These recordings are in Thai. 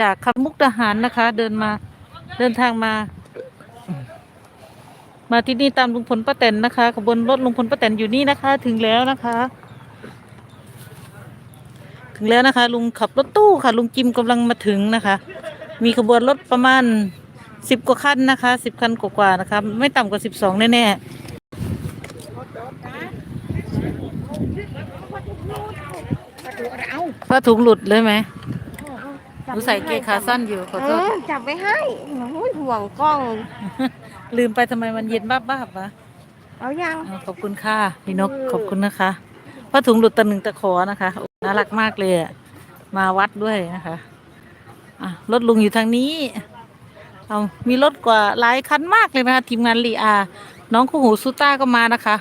จากคำมุกดาหารนะคะ เดินมาเดินทางมา มาที่นี่ตามลุงพลป้าแตนนะคะขบวนรถลุงพลป้าแตนอยู่นี่นะคะ ถึงแล้วนะคะ ถึงแล้วนะคะ ลุงขับรถตู้ค่ะ ลุงจิมกำลังมาถึงนะคะ มีขบวนรถประมาณสิบกว่าคันนะคะสิบคันกว่าๆนะคะ ไม่ต่ำกว่าสิบสองแน่ๆผ้าถุงหลุดเลยไหม หนูใส่เกงขาสั้นอยู่ขอเอโทษอจับไว้ให้โอ้ยห่วงกล้อง ลืมไปทำไมมันเย็นบ้าบ้าๆวะเอายังอ๋อขอบคุณค่ะพี่นกขอบคุณนะคะผ้าถุงหลุดตะหนึ่งตะขอนะคะโอ้น่ารักมากเลยอะมาวัดด้วยนะคะอะรถลุงอยู่ทางนี้เอามีรถกว่าหลายคันมากเลยนะคะทีมงานลีอา น้องคู่หูซูต้าก็มานะคะ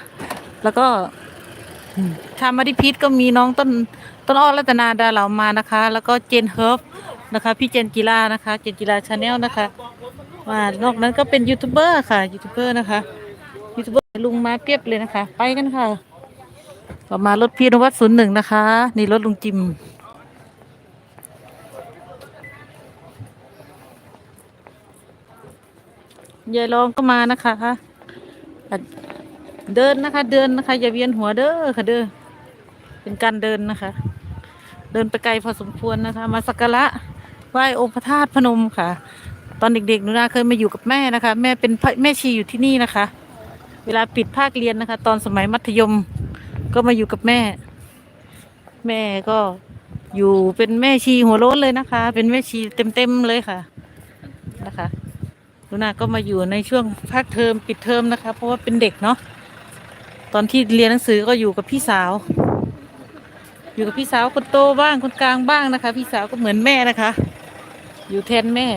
แล้วก็อืมชามาดิพีทก็มีน้องต้นต้นอ้อรัตนาดาเหลามานะคะ แล้วก็เจนเฮิร์ฟ นะคะ พี่เจนกีฬานะคะเจนกีฬาชาแนลนะคะมานอกนั้นก็เป็นยูทูบเบอร์ค่ะยูทูบเบอร์นะคะยูทูบเบอร์ลุงมาเพียบเลยนะคะ ไปกันค่ะต่อมารถพี่นวัดศูนย์หนึ่งนะคะ นี่รถลุงจิมยายรองก็มานะคะอะเดินนะคะ เดินนะคะ อย่าเวียนหัวเด้อค่ะเด้อเป็นการเดินนะคะ เดินไปไกลพอสมควรนะคะ มาสักการะ ไหว้องค์พระธาตุพนมค่ะ ตอนเด็กๆหนูนาเคยมาอยู่กับแม่นะคะ แม่เป็นแม่ชีอยู่ที่นี่นะคะ เวลาปิดภาคเรียนนะคะ ตอนสมัยมัธยมก็มาอยู่กับแม่ แม่ก็อยู่เป็นแม่ชีหัวโล้นเลยนะคะ เป็นแม่ชีเต็มๆเลยค่ะนะคะลุนาก็มาอยู่ในช่วงภาคเทอมปิดเทอมนะคะ เพราะว่าเป็นเด็กเนาะตอนที่เรียนหนังสือก็อยู่กับพี่สาว อยู่กับพี่สาวคนโตบ้างคนกลางบ้างนะคะ พี่สาวก็เหมือนแม่นะคะ อยู่แทนแม่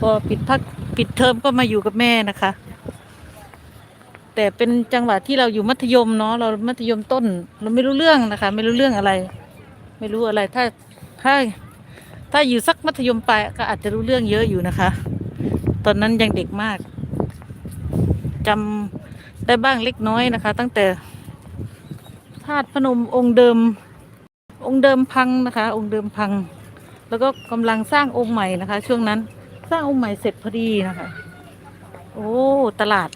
พอปิดพักปิดเทอมก็มาอยู่กับแม่นะคะ แต่เป็นจังหวะที่เราอยู่มัธยมเนาะเรามัธยมต้น เราไม่รู้เรื่องนะคะ ไม่รู้เรื่องอะไร ไม่รู้อะไรถ้าถ้าถ้าอยู่สักมัธยมปลายก็อาจจะรู้เรื่องเยอะอยู่นะคะ ตอนนั้นยังเด็กมากจำได้บ้างเล็กน้อยนะคะ ตั้งแต่ธาตุพนมองค์เดิม องค์เดิมพังนะคะ องค์เดิมพัง แล้วก็กำลังสร้างองค์ใหม่นะคะ ช่วงนั้นสร้างองค์ใหม่เสร็จพอดีนะคะ โอ้ตลาด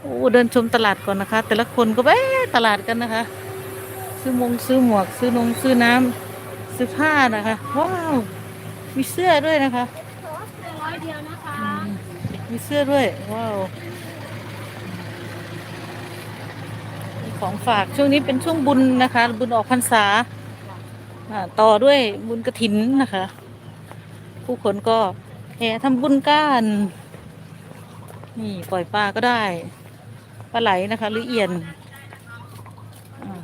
โอ้เดินชมตลาดก่อนนะคะ แต่ละคนก็ไปตลาดกันนะคะ ซื้อมงซื้อหมวก ซื้อนงซื้อน้ำซื้อผ้านะคะว้าวมีเสื้อด้วยนะคะร้อยเดียวนะคะอืมมีเสื้อด้วยว้าวมีของฝากช่วงนี้เป็นช่วงบุญนะคะ บุญออกพรรษาอ่า ต่อด้วยบุญกระถินนะคะ ผู้คนก็แห่ทำบุญกันนี่ปล่อยปลาก็ได้ปลาไหลนะคะ หรือเอียน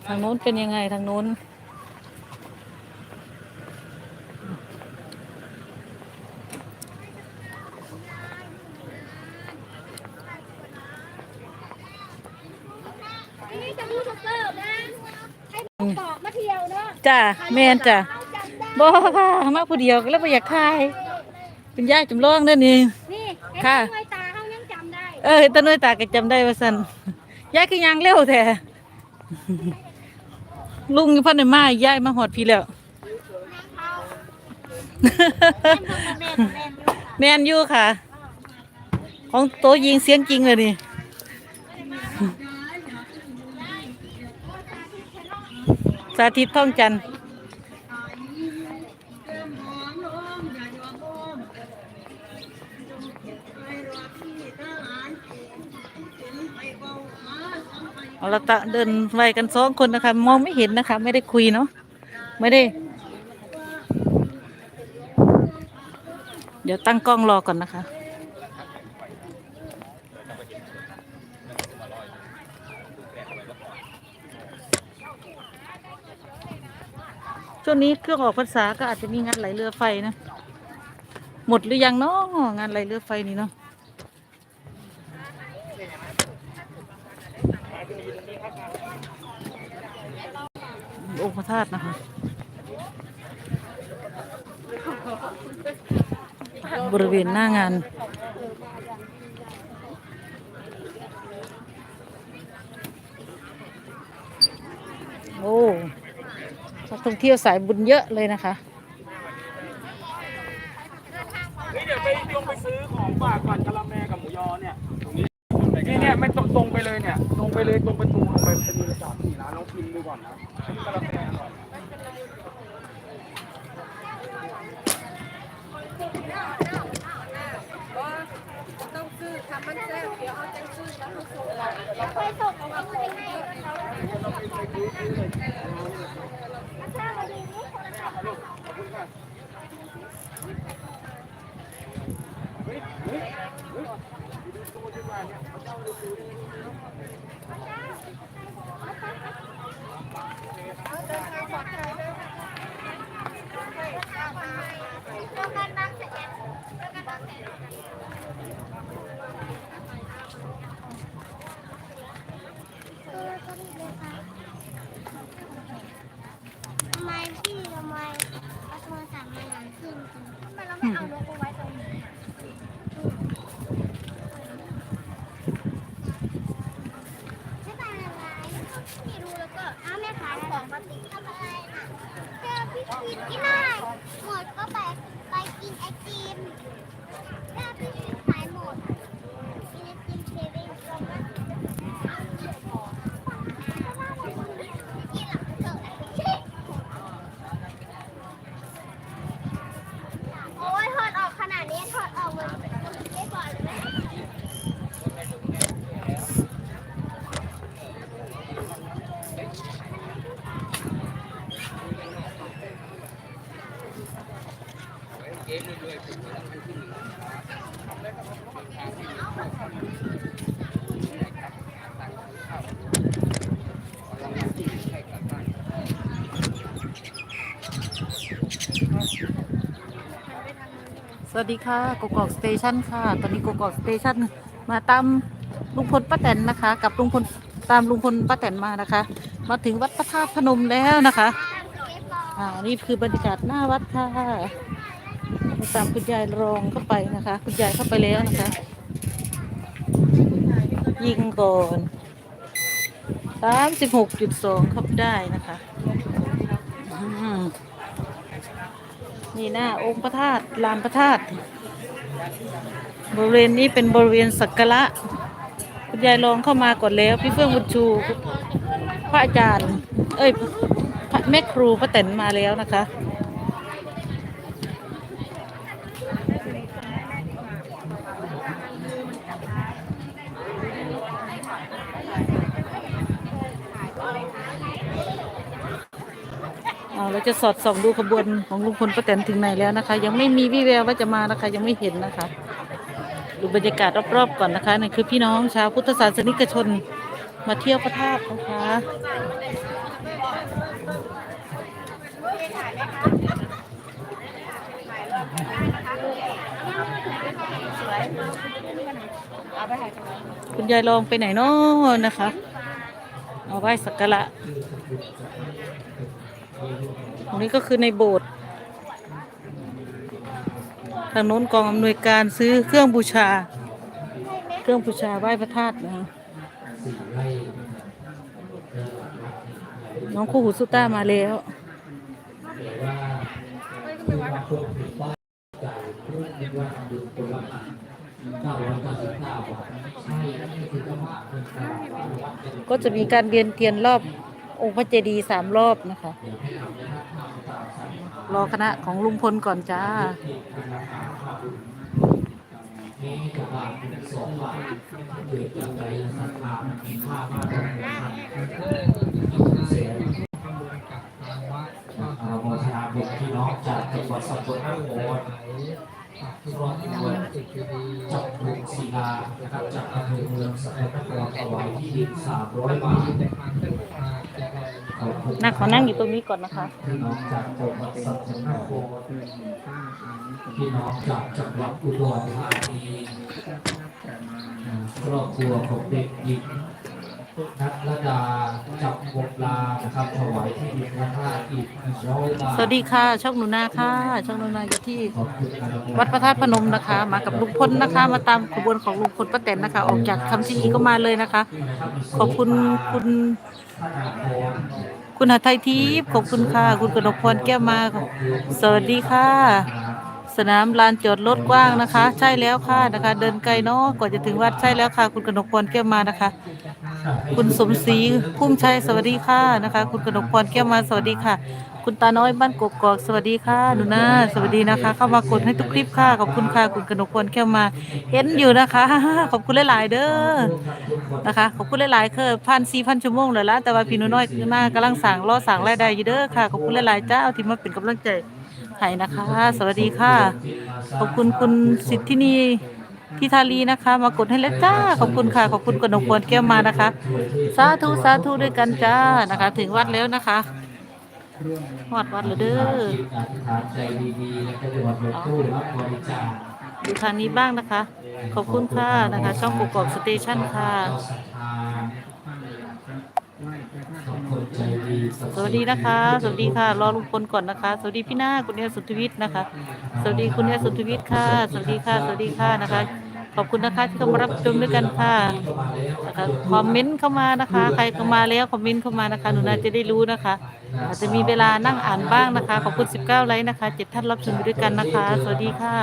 ทางโน้นเป็นยังไงทางโน้นจะรู้สึกเสิร์ฟนะให้ผมบอกมาเที่ยวเนาะ จ้าแม่นจ้าจำได้บ่ค่ะมาผู้เดียวก็แล้วบ่อยากทายเป็นยายจำลองเด้อนี่ นี่ไอ้ค่ะทำไมตาเขายังจำได้เออตาน้อยตาก็จำได้ว่าซั่นยายคือยังเร็วแท้ลุงอยู่พันในมายายมาหอดพี่แล้ว แม่นอยู่ค่ะ ของโตยิงเสียงจริงเลยนี่ สาธิตท่องจันทร์เอาละตะเดินไวกันสองคนนะคะ มองไม่เห็นนะคะ ไม่ได้คุยเนาะไม่ได้ เดี๋ยวตั้งกล้องรอก่อนนะคะ วงนี้เครื่องออกพรรษาก็อาจจะมีงานไหลเรือไฟนะ หมดหรือยังเนาะงานไหลเรือไฟนี่เนาะองค์พระธาตุนะคะบริเวณหน้างาน โอ้นัก ท่องเที่ยวสายบุญเยอะเลยนะคะนี่เดี๋ยวไปลงไปซื้อของฝากก่อนกะละแมกับหมูยอเนี่ยนี่เนี่ยไม่ตรงตรงไปเลยเนี่ยตรงไปเลยตรงประตูลงไปเป็นมีระดับสี่ร้านลองพิมพ์ดูก่อนนะกะละแมอร่อยเคยส่งเอาไว้ให้ ละ ทำไมพี่ทำไมเอาโทรศั พท์มาหลังขึ้นทำไมเราไม่เอานกเอาไว้ตรงนี้ไม่เป็นอะไรพี่ดูแล้วก็อ้าวแม่ขายของมาติดทำอะไรน่ะเจอพี่พีกินได้หมดก็ไปไปกินไอติมถ้าพี่พีขายหมดกินไอติมเซเว่นก็มากินหลังเกิดอะไร โอ้ยถอดออกขนาดนี้ถอดออกมันมันไม่ก่อนเลยไหม ส วัสดีค่ะกกอกสเตชันค่ะ ตอนนี้กกอกสเตชันมาตามลุงพลป้าแตนนะคะ กับลุงพลตามลุงพลป้าแตนมานะคะ มาถึงวัดพระธาตุพนมแล้วนะคะอ่านี่คือบรรยากาศหน้าวัดค่ะมาตามคุณยายรองเข้าไปนะคะ คุณยายเข้าไปแล้วนะคะ ยิงก่อนสามสิบหกจุดสองเข้าไปได้นะคะอืม นี่หน้าองค์พระธาตุลานพระธาตุบริเวณนี้เป็นบริเวณสักการะคุณยายรองเข้ามาก่อนแล้ว พี่เฟื่องบุญชู พระอาจารย์ เอ้ย พระแม่ครูพระเต็นมาแล้วนะคะ เราจะสอดส่องดูขบวนของลุงพลป้าแตนถึงไหนแล้วนะคะ ยังไม่มีวี่แววว่าจะมานะคะ ยังไม่เห็นนะคะ ดูบรรยากาศรอบๆก่อนนะคะนี่คือพี่น้องชาวพุทธศาสนิกชนมาเที่ยวพระธาตุนะคะคุณยายลองไปไหนเนาะนะคะ เอาไหว้สักการะ รงนี้ก็คือในโบสถ์ทางโน้นกองอำนวยการซื้อเครื่องบูชา เครื่องบูชาไหว้พระธาตุนะคะน้องคู่หูสุต้ามาแล้วก็จะมีการเวียนเทียนรอบองค์พระเจดีย์สามรอบนะคะ รอคณะของลุงพลก่อนจ้าโมทนาบุญพี่น้องจากจังหวัดสกลนครพร้อมด้วยจับบุญศิลานะครับจากอำเภอเมืองสกลนครถวายที่ดินสามร้อยบาทขอบคุณ นั่งขอนั่งอยู่ตรงนี้ก่อนนะคะพี่น้องจากจังหวัดสกลนครพี่น้องจากจังหวัดอุดรธานีครอบครัวของเด็กหญิง นัทรดาจับกบลานะครับถวายที่ดินพระธาตุอีกหนึ่งร้อยบาทสวัสดีค่ะ ช่องหนูนาค่ะ ช่องหนูนาอยู่ที่ขอบคุณครับ วัดพระธาตุพนมนะคะ มากับลุงพลนะคะ มาตามขบวนของลุงพลป้าแตนนะคะ ออกจากคำชะอีก็มาเลยนะคะ ขอบคุณคุณท่านอาภรณ์คุณหาไทยทิพย์ขอบคุณค่ะ คุณกนกพรแก้วมา สวัสดีค่ะ สนามลานจอดรถกว้างนะคะ ใช่แล้วค่ะนะคะ เดินไกลเนาะกว่าจะถึงวัดใช่แล้วค่ะ คุณกนกพรแก้วมานะคะ คุณสมศรีพุ่มชัยสวัสดีค่ะนะคะ คุณกนกพรแก้วมาสวัสดีค่ะ คุณตาน้อยบ้านกกอกสวัสดีค่ะหนูนาสวัสดีนะคะ เข้ามากดให้ทุกคลิปค่ะขอบคุณค่ะคุณกนกพรแก้วมา เห็นอยู่นะคะขอบคุณหลายๆเด้อนะคะขอบคุณหลายๆคือพันสี่พันชั่วโมงเลยละแต่ว่าพี่หนูน้อยหน้ากำลังสั่งรอสั่งรายได้อยู่เด้อค่ะขอบคุณหลายๆเจ้าที่มาเป็นกำลังใจ ให้นะคะ สวัสดีค่ะ ขอบคุณคุณสิทธินีพิธาลีนะคะ มากดให้แล้วจ้า ขอบคุณค่ะ ขอบคุณกนกพรแก้วมานะคะ สาธุสาธุด้วยกันจ้านะคะ ถึงวัดแล้วนะคะวัดวัดแล้วเด้ออธิษฐานใจดีๆแล้วก็จะวัดรถตู้รับบริจาคดูทางนี้บ้างนะคะ ขอบคุณค่ะนะคะ ช่องกกอกสเตชันค่ะ ขอบคุณใจดี สวัสดีนะคะ สวัสดีค่ะ รอลุงพลก่อนนะคะ สวัสดีพี่นาคุณเอสุทธวิทย์นะคะ สวัสดีคุณเอสุทธวิทย์ค่ะ สวัสดีค่ะ สวัสดีค่ะนะคะ ขอบคุณนะคะที่เข้ามารับชมด้วยกันค่ะนะคะคอมเมนต์เข้ามานะคะ ใครเข้ามาแล้วคอมเมนต์เข้ามานะคะ หนูนาจะได้รู้นะคะ อาจจะมีเวลานั่งอ่านบ้างนะคะ ขอบคุณ 19 ไลค์นะคะเจ็ดท่านรับชมด้วยกันนะคะ สวัสดีค่ะ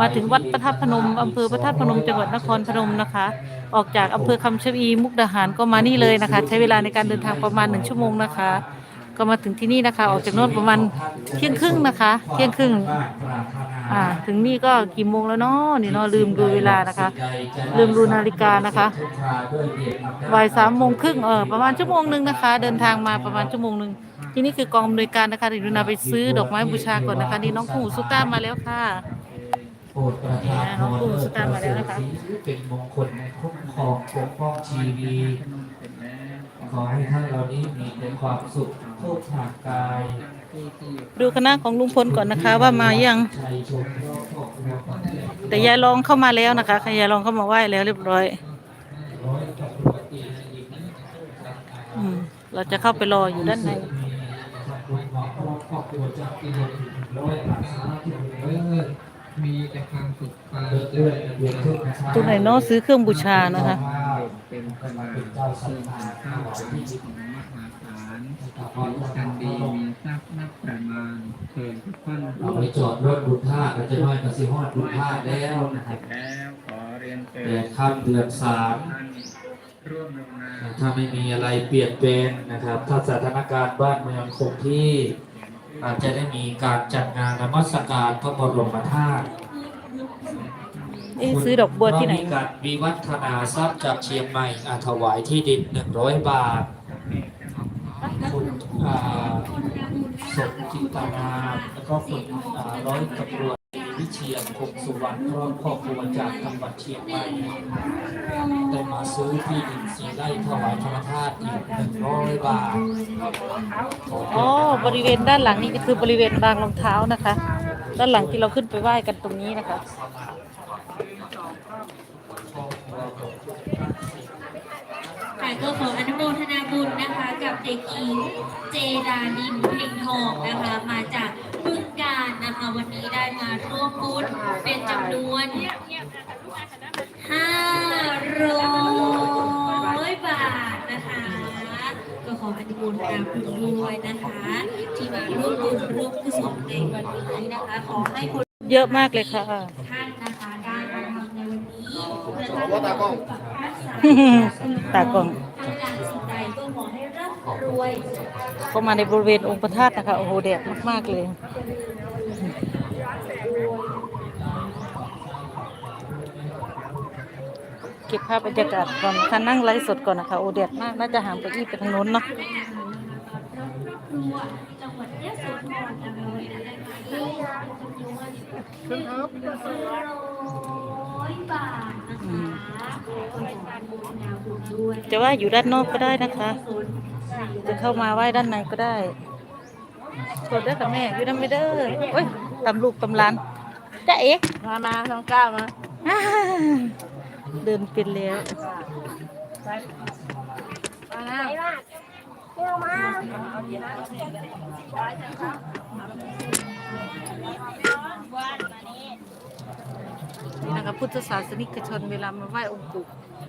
มาถึงวัดพระธาตุพนมอำเภอพระธาตุพนมจังหวัดนครพนมนะคะ ออกจากอำเภอคำชะอีมุกดาหารก็มานี่เลยนะคะ ใช้เวลาในการเดินทางประมาณหนึ่งชั่วโมงนะคะก็มาถึงที่นี่นะคะ ออกจากโน่นประมาณเที่ยงครึ่งนะคะ เที่ยงครึ่ง อ่าถึงนี่ก็กี่โมงแล้วเนาะนี่เนาะลืมดูเวลานะคะ ลืมดูนาฬิกานะคะบ่ายสามโมงครึ่งเออประมาณชั่วโมงหนึ่งนะคะ เดินทางมาประมาณชั่วโมงหนึ่งที่นี่คือกองอำนวยการนะคะเดี๋ยวดูนาไปซื้อดอกไม้บูชาก่อนนะคะนี่น้องคู่สุต้ามาแล้วค่ะโปรดประทานน้องปู่สตาร์มาแล้วนะคะเป็นมงคลในคุ้มครองปกป้องชีวีขอให้ท่านเหล่านี้มีแต่ความสุขทุกทางกาย ดูคณะของลุงพลก่อนนะคะ ว่ามายังชัยชมรอบครอบครัวประเทศแต่ยายรองเข้ามาแล้วนะคะค่ะยายรองเข้ามาไหว้แล้วเรียบร้อยร้อยครอบครัวตีอีกอืมเราจะเข้าไปรออยู่ด้านในมีนะครับคุณหมอครอบครอบครัวจะกินถึงร้อยรักษาที่เลิศมีแต่ความสุขความเลิศเลื่อนเวียนทุกข์นะครับตัวไหนเนาะซื้อเครื่องบูชานะคะเป็นพลังเป็นเจ้าสัมมาข้าวที่จิตของมหาศาลรู้กันดีมีทรัพย์ นับประมาณเชิญทุกท่านเราไปจอดรถบุญท่าก็จะน้อยกระสิฮอดบุญท่าแล้วนะครับแล้วขอเรียนเชิเดือญนข้ามเดือนสามท่านร่วมลงนามถ้าไม่มีอะไรเปลี่ยนแปลงนะครับ ถ้าสถานการณ์บ้านเมืองคงที่อาจจะได้มีการจัดงานนมัสการพระบรมธาตุเอ๊ะซื้อดอกบัวที่ไหนมีการวิวัฒนาทรัพย์จากเชียงใหม่อาถวายที่ดิน100บาทคุณ อ่าสมจิตานามแล้วก็คุณอ่าร้อยตำรวจวิเชียรคงสุวรรณพร้อมครอบครัวจากจังหวัดเชียงใหม่ได้มาซื้อที่ดินสีไร่ถวายธรรมธาตุอีก100บาทอ๋อบริเวณด้านหลังนี่ก็คือบริเวณบางรองเท้านะคะ ด้านหลังที่เราขึ้นไปไหว้กันตรงนี้นะคะค่ะก็ขออนุโมท นาบุญนะคะ กับเด็กหญิงเจดานินเพ่งทองนะคะ มาจากบึงการนะคะ วันนี้ได้มาร่วมบุญเป็นจำนวน500บาทนะคะ ก็ขออนุโมทนาบุญด้วยนะคะ ที่มาร่วมบุญร่วมกุศลในวันนี้นะคะ ขอให้คนเยอะมากเลยค่ะท่านนะคะได้มาทำในวันนี้เพื่อท่านจะปกปักรักษาตากล้อง ท่านการสิ่งใดก็ขอให้ รวยเข้ามาในบริเวณองค์พระธาตุนะคะ โอ้โหแดดมาก ๆ เลย เก็บภาพบรรยากาศก่อนค่ะนั่งไลฟ์สดก่อนนะคะ โอ้แดดมาก น่าจะหามไปอีกไปทางโน้นเนาะจะว่าอยู่ด้านนอกก็ได้นะคะ จะเข้ามาไหว้ด้านในก็ได้กดได้กับแม่อยู่ด้านไม่เด้อเอ้ยตำลูกตำหลานจ้าเอ๊ะมามาน้องก้าวมาเดินเป็นแล้วไปมากเร็วมากนี่นะคะพุทธศาสนิกชนเวลามาไหว้องค์ปู่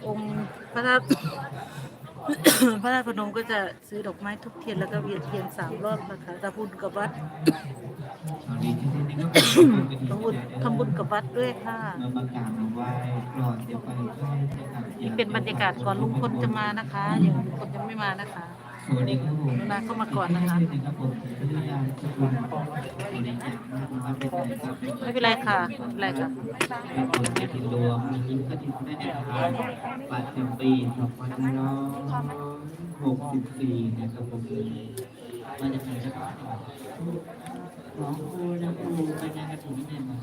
องค์พระธาตุ พระราชพนมก็จะซื้อดอกไม้ทุกเทียนแล้วก็เวียนเทียนสามรอบนะคะทำบุญกับวัดทำบุญทำบุญกับวัดด้วยค่ะเอาไว้ก่อนจะไปเข้านะครับนี่เป็นบรรยากาศก่อนลุงพลจะมานะคะยังลุงพลยังไม่มานะคะ สวัสดีครับผมเวลาเข้ามาก่อนนะคะนะครับผมผมพยายามจะคุณบริจาคนะครับเป็นไรครับไม่เป็นไรค่ะไม่เป็นไรค่ะครับผมกฐินรวมมีกฐินแม่แอนทานปัจจุบันปี2564นะครับผมมาจากไหนนะครับน้องครูนะครูไปงานกฐินที่ไหนมา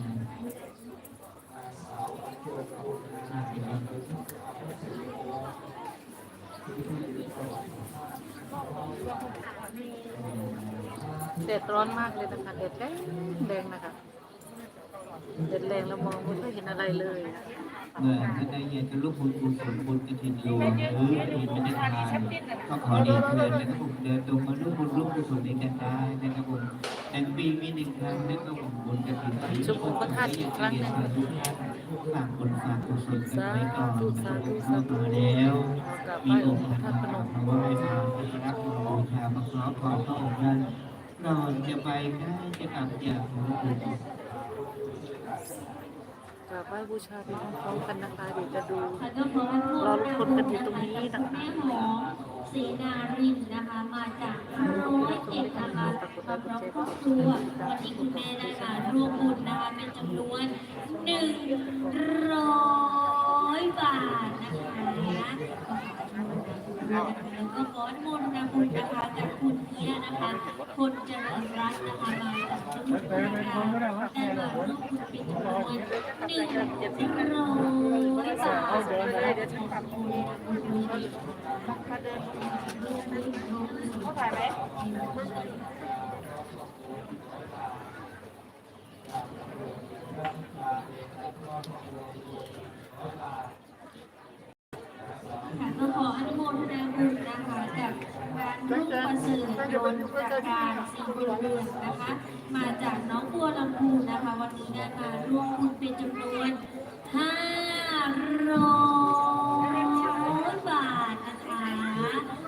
ทราบไหมครับ แดดร้อนมากเลยนะคะแดดแรงแรงนะคะแดดแรงแล้วมองไม่ค่อยเห็นอะไรเลยเมื่อท่านได้เย็นกันลูกบุญกุศลบุญกฐินรวมหรือกฐินไม่ได้ทานก็ขอเรียนเชิญนะครับผมเดินตรงมาลูกบุญลูกกุศลในกันได้นะครับผมแต่ปีมีหนึ่งครั้งนะครับผมบุญกฐินที่ชมองค์พระธาตุอีกครั้งหนึ่งฝากบุญฝากกุศลกันไว้ก่อนนะครับผมเข้ามาแล้วมีองค์พระธาตุพนมมาไหว้มาที่รับบูชามาขอพรองพระองค์นั้น นอนจะไปได้จะกลับจากหลวงปู่กราบไหว้บูชาไปพร้อมๆกันนะคะเดี๋ยวจะดูค่ะก็ขออนุโมรอทลุงนกันอยู่ตรงนี้นะคะแม่หอศรีนารินนะคะ มาจากร้อยเอ็ดนะคะพร้อมครอบครัววันนี้คุณแม่ได้มาร่วมบุญนะคะเป็นจำนวนหนึ่งร้อยบาทนะคะแล้วก็ขออนุโมทนาบุญนะคะจากคุณ เฮียนะคะคนเจริญรัตน์นะคะมาจากสมุทรปราการได้มาร่วมบุญเป็นจำนวนหนึ่งร้อยบาทเดี๋ยวเดี๋ยวฉันกลับค่ะก็ขออนุโมทนาบุญนะคะกับการ ร่อนเสิร์ตโดนจากการสีบุญเรือนนะคะ มาจากน้องบัวลำพูนะคะ วันนี้ได้มาร่วมบุญเป็นจำนวน500บาทนะคะ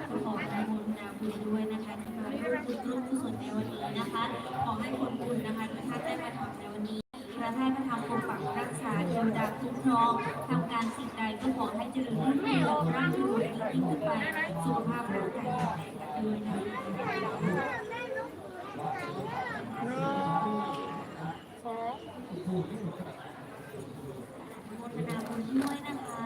ขอขอบคุณนาบุญด้วยนะคะที่มาร่วมบุญร่วมกุศลในวันนี้นะคะ ขอให้ผลบุญนะคะที่ท่านได้มาทำในวันนี้ พระท่านพระธรรมปกปักรักษาเทวดาคุ้มครองทำการสิ่งใดก็ขอให้เจริญรุ่งเรืองร่ำรวยยิ่งขึ้นไปสุขภาพร่างกายแข็งแรงกันด้วยนะคะโมทนาบุญด้วยนะคะ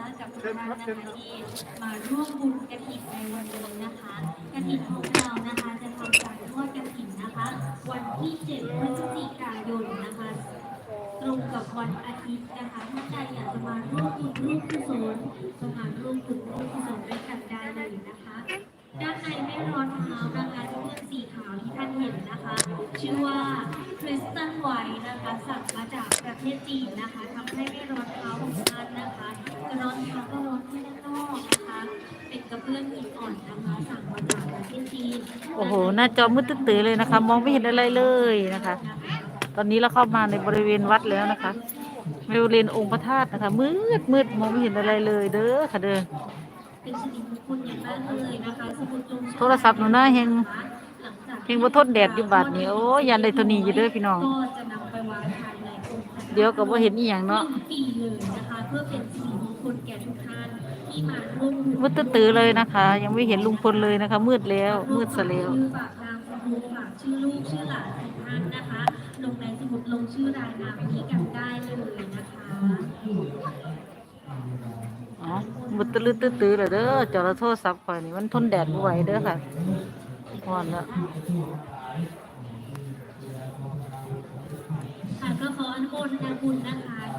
กับทุกท่านะคะที่มาร่วมบุญกฐินในวันนี้นะคะกฐินของเรานะคะจะทำการทอดกฐินนะคะ วันที่ 7 พฤศจิกายนนะคะ ตรงกับวันอาทิตย์นะคะถ้าใครอยากจะมาร่วมบุญร่วมกุศลก็มาร่วมบุญร่วมกุศลด้วยกันได้เลยนะคะ ด้านในไม่ร้อนเท้านะคะเสื้อสีขาวที่ท่านเห็นนะคะ ชื่อว่าคริสตันไวนะคะสั่งมาจากประเทศจีนนะคะ ระเบื้องหินอ่อนนะคะสั่งมาจากประเทศจีนโอ้โห หน้าจอมืดตื้อๆเลยนะคะ มองไม่เห็นอะไรเลยนะคะ ตอนนี้เราเข้ามาในบริเวณวัดแล้วนะคะบริเวณองค์พระธาตุนะคะ มืดมืดมองไม่เห็นอะไรเลย เด้อค่ะเด้อเป็นสิริมงคลอย่างมากเลยนะคะสมุดลงโทรศัพท์หนูน่าเฮงหลังจากเฮงบ่ทนแดดอยู่บาดนี้โอ้ยยันได้เท่านี้อยู่เด้อพี่น้อง ก็จะนำไปวางภายในองค์พระธาตุเดี๋ยวก็บ่เห็นอีหยังเนาะหนึ่งปีเลยนะคะเพื่อเป็นสิริ มาร่วมบุญมืดตื้อๆเลยนะคะ ยังไม่เห็นลุงพลเลยนะคะ มืดแล้วมืดซะแล้วชื่อฝากนามสกุลฝากชื่อลูกชื่อหลานของท่านนะคะ ลงในสมุดลงชื่อรายนามที่กันได้เลยนะคะอ๋อมืดตื้อๆตื้อๆเลยเด้อจอโทรศัพท์ข่อยนี่มันทนแดดบ่ไหวเด้อค่ะร้อนแล้วค่ะก็ขออนุโมทนาบุญนะคะกับคุณ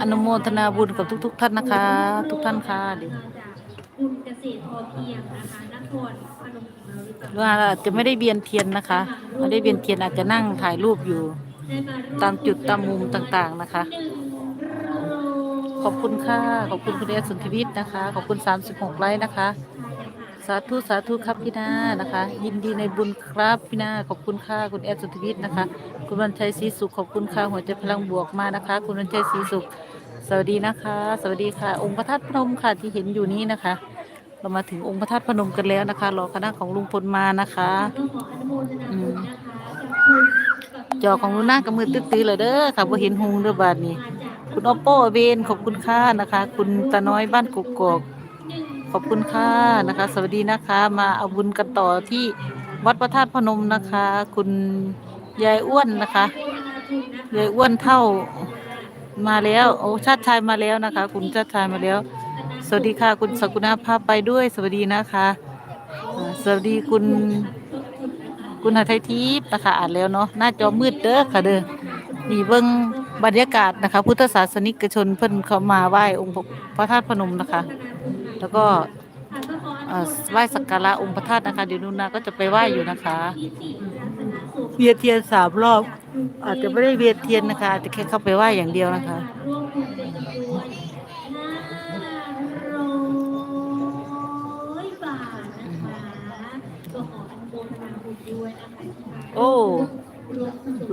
อนุโมทนาบุญกับทุก ๆ ท่านนะคะ ทุกท่านค่ะดี๋ยวจากบุญเกษตรพอเพียงนะคะนครพนมของเราหรือเปล่าว่าจจะไม่ได้เบียนเทียนนะคะไม่ได้เบียนเทียนอาจจะนั่งถ่ายรูปอยู่ ตามจุดตามมุมต่างๆนะคะ ขอบคุณค่ะ ขอบคุณคุณเอสุนทวิทย์นะคะ ขอบคุณ 36 ไลค์นะคะ สาธุสาธุครับพี่นานะคะ ยินดีในบุญครับพี่นาขอบคุณค่ะคุณแอดสุทวิทย์นะคะ คุณวันชัยศรีสุขขอบคุณค่ะหัวใจพลังบวกมานะคะ คุณวันชัยศรีสุข สวัสดีนะคะ สวัสดีค่ะ องค์พระธาตุพนมค่ะที่เห็นอยู่นี้นะคะ เรามาถึงองค์พระธาตุพนมกันแล้วนะคะรอคณะของลุงพลมานะคะอืมจอของลุงน้ากับมือตื้อๆเลยเด้อค่ะบ่เห็นหงเด้อบาดนี้ คุณออปโปเบนขอบคุณค่ะนะคะ คุณตาน้อยบ้านกกอก ขอบคุณค่ะนะคะ สวัสดีนะคะ มาเอาบุญกันต่อที่วัดพระธาตุพนมนะคะ คุณยายอ้วนนะคะยายอ้วนเท่ามาแล้ว โอ้ชาติชายมาแล้วนะคะ คุณชาติชายมาแล้ว สวัสดีค่ะ คุณสกุณาภาพไปด้วย สวัสดีนะคะสวัสดีคุณ คุณหาไทยทิพย์นะคะอ่านแล้วเนาะหน้าจอมืดเด้อค่ะเด้อนี่เบิ่งบรรยากาศนะคะ พุทธศาสนิกชนเพิ่นเขามาไหว้องค์พระธาตุพนมนะคะ แล้วก็เอ่อไหว้สักการะองค์พระธาตุนะคะเดี๋ยวนุนาก็จะไปไหว้อยู่นะคะ เวียนเทียนสามรอบ อาจจะไม่ได้เวียนเทียนนะคะอาจจะแค่เข้าไปไหว้อย่างเดียวนะคะร่วมบุญเป็นจำนวน500บาทนะคะก็ขออนุโมทนาบุญด้วยนะคะโอ้ร่วมสนุก